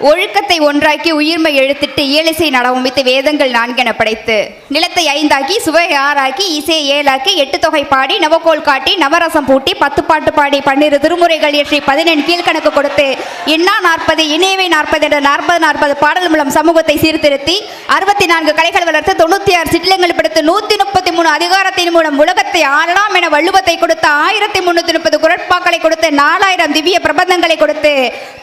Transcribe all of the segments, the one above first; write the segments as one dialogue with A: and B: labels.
A: ஒழுக்கத்தை ஒன்றாக்கி உயிர்மை எழுத்திட்டு இயலிசை நடவமைத்து வேதங்கள் நான்கென படைத்து. நிலத்தை ஐந்தாக்கி சுவை ஆறாக்கி இசையை ஏழாக்கி எட்டு தொகை பாடி நவக்கோல் காட்டி நவரசம் பூட்டி பத்து பாட்டு பாடி பன்னிரு திருமுறைகள் இயற்றி பதினெண் கீழ்கணக்கு கொடுத்து இன்னா நாற்பது இணையவை நாற்பது என்ற நாற்பது நாற்பது பாடல் மூலம் சமூகத்தை சீர்திருத்தி அறுபத்தி நான்கு கலைகள் வளர்த்து தொண்ணூற்றி ஆறு சிற்றிலங்கள் படுத்து நூற்றி முப்பத்தி மூணு அதிகாரத்தின் மூலம் உலகத்தை ஆளலாம் என வள்ளுவத்தை கொடுத்து ஆயிரத்தி முன்னூற்றி முப்பது குரட்பாக்களை கொடுத்து நாலாயிரம் திவ்ய பிரபந்தங்களை கொடுத்து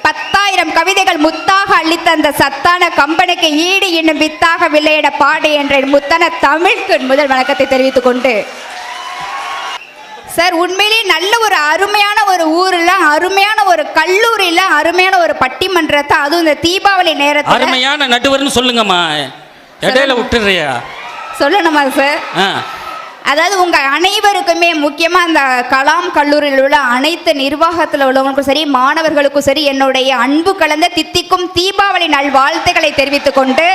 A: பத்தாயிரம் கவிதைகள் முத்தாக அள்ளித்தந்த சத்தான கம்பனுக்கு ஈடு என்னும் வித்தாக விளையிட பாடு என்ற முத்தன தமிழ்க்கு முதல் வணக்கத்தை தெரிவித்துக் கொண்டு. சார் உண்மையிலேயே நல்ல ஒரு அருமையான ஒரு ஊர்ல அருமையான ஒரு கல்லூரியில அருமையான ஒரு பட்டிமன்றத்தை அதுவும் இந்த தீபாவளி நேரத்துல.
B: அருமையான நடுவர்னு சொல்லுங்கம்மா. இடையில விட்டுறியா?
A: சொல்லணுமா சார்? அதாவது உங்கள் அனைவருக்குமே முக்கியமாக அந்த கலாம் கல்லூரியில் உள்ள அனைத்து நிர்வாகத்தில் உள்ளவங்களுக்கும் சரி மாணவர்களுக்கும் சரி என்னுடைய அன்பு கலந்த தித்திக்கும் தீபாவளி நல் வாழ்த்துக்களை தெரிவித்துக் கொண்டு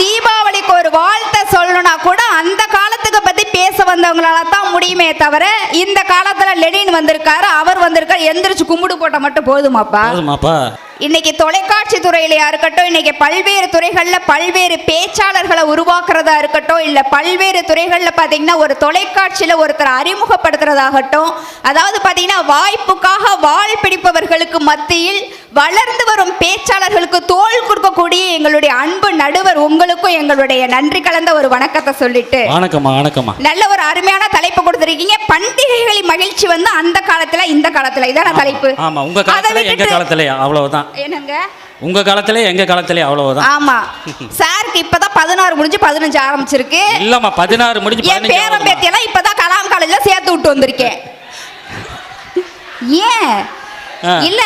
A: தீபாவளிக்கு ஒரு வாழ்த்தை சொல்லணும்னா கூட அந்த காலத்துக்கு பற்றி பேச வந்தவங்களால தான் முடியுமே தவிர இந்த காலத்தில் லெனின் வந்திருக்காரு அவர் வந்திருக்காரு எந்திரிச்சு கும்பிடு போட்ட மட்டும் போதுமாப்பா.
B: போதுமாப்பா.
A: இன்னைக்கு தொலைக்காட்சி துறையிலயா இருக்கட்டும் இன்னைக்கு பல்வேறு துறைகள்ல பல்வேறு பேச்சாளர்களை உருவாக்குறதா இருக்கட்டும் இல்ல பல்வேறு துறைகள்ல பாத்தீங்கன்னா ஒரு தொலைக்காட்சியில ஒருத்தர் அறிமுகப்படுத்துறதாகட்டும் அதாவது பாத்தீங்கன்னா வாய்ப்புக்காக வாள் பிடிப்பவர்களுக்கு மத்தியில் வளர்ந்து வரும் பேச்சாளர்களுக்கு தோள் கொடுக்கக்கூடிய எங்களுடைய அன்பு நடுவர் உங்களுக்கும் எங்களுடைய நன்றி கலந்த ஒரு வணக்கத்தை சொல்லிட்டு.
B: வணக்கம்மா வணக்கம்மா.
A: நல்ல ஒரு அருமையான தலைப்பு கொடுத்திருக்கீங்க. பண்டிகைகளின் மகிழ்ச்சி வந்து அந்த காலத்துல இந்த காலத்துல. இதான தலைப்பு.
B: ஆமா உங்க
A: அதை
B: காலத்துல எங்க
A: விட்டுட்டு-
B: காலத்திலே அவ்வளவுதான்.
A: என்னங்க?
B: உங்க காலத்திலே எங்க காலத்திலே அவ்வளவுதான்.
A: ஆமா. சாருக்கு இப்பதான் பதினாறு முடிஞ்சு பதினஞ்சு ஆரம்பிச்சிருக்கு.
B: இல்லம்மா பதினாறு முடிஞ்சு
A: என்
B: பதினஞ்சு
A: பேரன்
B: ஆகுதும்மா.
A: பேத்தி எல்லாம் இப்பதான் கலாம் காலேஜ்ல சேர்த்து விட்டு வந்திருக்கேன். ஏன். இல்ல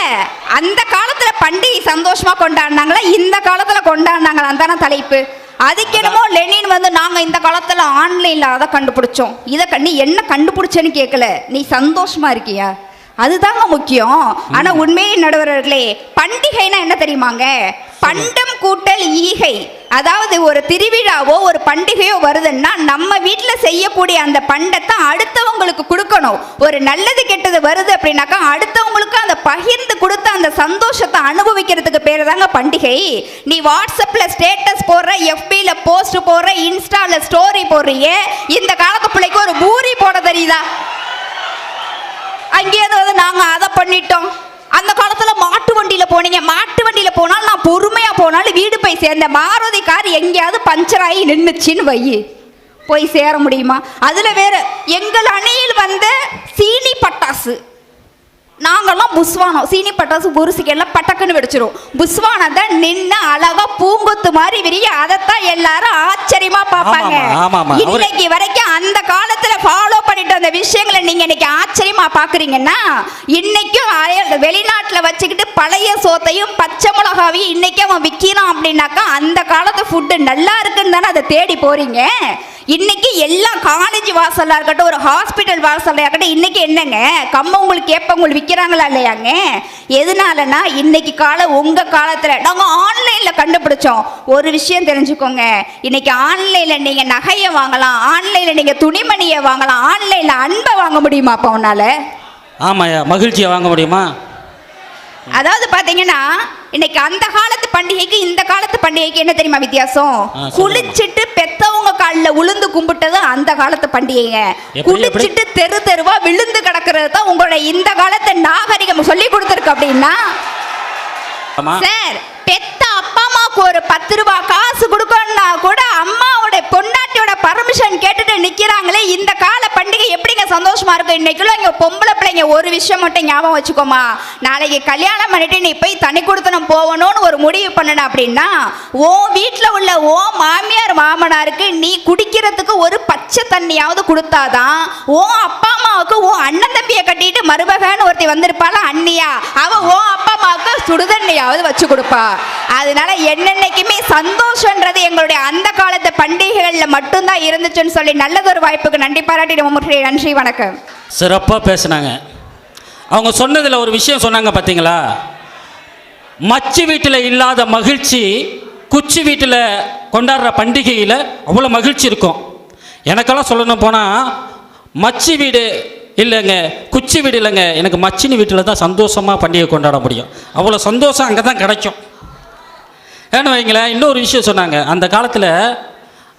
A: அந்த காலத்துல பண்டிகை சந்தோஷமா கொண்டாடினாங்களா? இந்த காலத்துல கொண்டாடினாங்களா தானே தலைப்பு. அதுக்கு என்னமோ லெனின் வந்து நாங்க இந்த காலத்துல ஆன்லைன்ல அதை கண்டுபிடிச்சோம். இதை நீ என்ன கண்டுபிடிச்சேன்னு கேட்கல. நீ சந்தோஷமா இருக்கியா? அதுதாங்க முக்கியம். ஆனா உண்மையே நடுவர்களே பண்டிகைனா என்ன தெரியுமாங்க? பண்டம் கூட்டல் ஈகை. அதாவது ஒரு திருவிழாவோ ஒரு பண்டிகையோ வருதுன்னா நம்ம வீட்டில் செய்யக்கூடிய அந்த பண்டத்தை அடுத்தவங்களுக்கு கொடுக்கணும். ஒரு நல்லது கெட்டது வருது அப்படின்னாக்கா அடுத்தவங்களுக்கு அந்த பகிர்ந்து கொடுத்து அந்த சந்தோஷத்தை அனுபவிக்கிறதுக்கு பேர் தாங்க பண்டிகை. நீ வாட்ஸ்அப்பில் ஸ்டேட்டஸ் போடுற எஃபியில் போஸ்ட் போடுற இன்ஸ்டாவில் ஸ்டோரி போடுறியே இந்த காலத்து பிள்ளைக்கு ஒரு பூரி போட தெரியுதா? அங்கேயிருந்து வந்து நாங்க அதை பண்ணிட்டோம். அந்த காலத்துல மாட்டு வண்டியில போனீங்க. மாட்டு வண்டியில போனாலும் நான் பொறுமையா போனாலும் வீடு போய் சேர்ந்த மாருதி கார் எங்கேயாவது பஞ்சர் ஆகி நின்னுச்சுன்னு வை. போய் சேர முடியுமா? அதுல வேற எங்கள் அணியில் வந்த சீனி பட்டாசு. நாங்கெல்லாம் புஸ்வானம். சீனி பட்டாசு புருசிக்கெல்லாம் பட்டக்குன்னு வெடிச்சிரும். புஸ்வானத்தை நின்று அழகா பூங்கொத்து மாதிரி விரிய அதைத்தான் எல்லாரும் ஆச்சரியமா பார்ப்பாங்க. இன்னைக்கு வரைக்கும் அந்த காலத்துல ஃபாலோ பண்ணிட்டு வந்த விஷயங்களை நீங்க இன்னைக்கு ஆச்சரியமா பாக்குறீங்கன்னா இன்னைக்கும் வெளிநாட்டுல வச்சுக்கிட்டு பழைய சோத்தையும் பச்சை மிளகாவையும் இன்னைக்கு அவன் விற்கிறான் அப்படின்னாக்கா அந்த காலத்து ஃபுட்டு நல்லா இருக்குன்னு தானே அதை தேடி போறீங்க. இன்னைக்கு எல்லா காலேஜ் வாசலா இருக்கட்டும் ஒரு ஹாஸ்பிட்டல் வாசலா இருக்கட்டும் இன்னைக்கு என்னங்க? கம்மங்களுக்கு கேப்பங்கள் விற்கிறாங்களா இல்லையாங்க? எதனாலனா இன்னைக்கு காலம் உங்க காலத்துல நாங்க ஆன்லைன்ல கண்டுபிடிச்சோம். ஒரு விஷயம் தெரிஞ்சுக்கோங்க. இன்னைக்கு ஆன்லைன்ல நீங்க நகையை வாங்கலாம் ஆன்லைன்ல நீங்க துணிமணியை வாங்கலாம் ஆன்லைன்ல அன்பை வாங்க முடியுமா அப்ப உன்னால?
B: ஆமாய்யா மகிழ்ச்சியை வாங்க முடியுமா?
A: அதாவது பாத்தீங்கன்னா இன்னைக்கு அந்த காலத்து பண்டிகைக்கு இந்த காலத்து பண்டிகைக்கு என்ன தெரியுமா வித்தியாசம். குளிச்சிட்டு பெத்தவங்க காலில் உளுந்து கும்பிட்டது அந்த காலத்து பண்டிகைங்க.
B: எப்படி,
A: குளிச்சிட்டு தெரு தெருவா விழுந்து கிடக்கிறது தான் உங்களோட இந்த காலத்து நாகரிகம் சொல்லி கொடுத்துருக்கு அப்படின்னா? சார் பெத்த அப்பா அம்மாவுக்கு ஒரு பத்து ரூபாய் காசு கொடுக்கணும்னா கூட அம்மாவோட பொண்டாட்டியோட பர்மிஷன் கேட்டுட்டு நிக்கிறாங்களே இந்த கால பண்டிகை எப்படிங்க சந்தோஷமா இருக்கும்? இன்னைக்குள்ள இங்க பொம்பளை பிள்ளைங்க ஒரு விஷயம் மட்டும் ஞாபகம் வச்சுக்கோமா. நாளைக்கு கல்யாணம் பண்ணிட்டு நீ போய் தனி கொடுத்தனம் போகணும்னு ஒரு முடிவு பண்ணணும் அப்படின்னா ஓ வீட்டில் உள்ள ஓ மாமியார் மாமனாருக்கு நீ குடிக்கிறதுக்கு ஒரு பச்சை தண்ணியாவது கொடுத்தாதான் ஓ அப்பா அம்மாவுக்கு ஓ அண்ணன் தம்பியை கட்டிட்டு மருமகன்னு ஒருத்தி வந்திருப்பாள அண்ணியா அவ ஓ அப்பா அம்மாவுக்கு சுடுதண்ணியாவது வச்சு கொடுப்பா. அதனால என்னென்னைக்குமே சந்தோஷன்றது எங்களுடைய அந்த காலத்து பண்டிகைகளில் மட்டும்தான் இருந்துச்சுன்னு சொல்லி நல்லதொரு வாய்ப்புக்கு நன்றி பாராட்டி நன்றி வணக்கம்.
B: சிறப்பாக பேசுனாங்க. அவங்க சொன்னதில் ஒரு விஷயம் சொன்னாங்க பார்த்தீங்களா மச்சு வீட்டில் இல்லாத மகிழ்ச்சி குச்சி வீட்டில் கொண்டாடுற பண்டிகையில் அவ்வளோ மகிழ்ச்சி இருக்கும். எனக்கெல்லாம் சொல்லணும் போனால் மச்சு வீடு இல்லைங்க குச்சி வீடு இல்லைங்க எனக்கு மச்சினி வீட்டில் தான் சந்தோஷமாக பண்டிகை கொண்டாட முடியும். அவ்வளோ சந்தோஷம் அங்கே தான் கிடைக்கும். ஏன்னு வைங்களேன் இன்னொரு விஷயம் சொன்னாங்க. அந்த காலத்தில்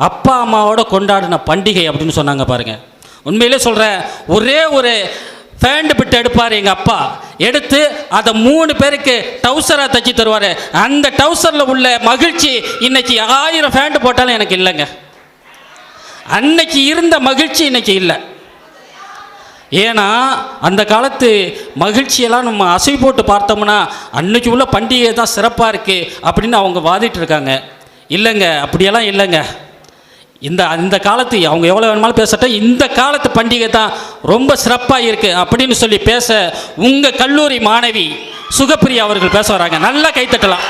B: அப்பா அம்மாவோட கொண்டாடின பண்டிகை அப்படின்னு சொன்னாங்க பாருங்கள் உண்மையிலே சொல்கிறேன் ஒரே ஒரு பேண்ட் பிட்டு எடுப்பார் எங்கள் அப்பா. எடுத்து அதை மூணு பேருக்கு டவுசராக தச்சு தருவார். அந்த டவுசரில் உள்ள மகிழ்ச்சி இன்னைக்கு ஆயிரம் ஃபேண்ட் போட்டாலும் எனக்கு இல்லைங்க. அன்னைக்கு இருந்த மகிழ்ச்சி இன்னைக்கு இல்லை. ஏன்னா அந்த காலத்து மகிழ்ச்சியெல்லாம் நம்ம அசை போட்டு பார்த்தோம்னா அன்னைக்கு உள்ள பண்டிகை தான் சிறப்பாக இருக்குது அப்படின்னு அவங்க வாதிட்டு இருக்காங்க. இல்லைங்க அப்படியெல்லாம் இல்லைங்க. இந்த இந்த காலத்து அவங்க எவ்வளோ வேணுமாலும் பேசட்டும். இந்த காலத்து பண்டிகை தான் ரொம்ப சிறப்பாக இருக்குது அப்படின்னு சொல்லி பேச உங்கள் கல்லூரி மாணவி சுகப்பிரியா அவர்கள் பேச வராங்க. நல்லா கைத்தட்டலாம்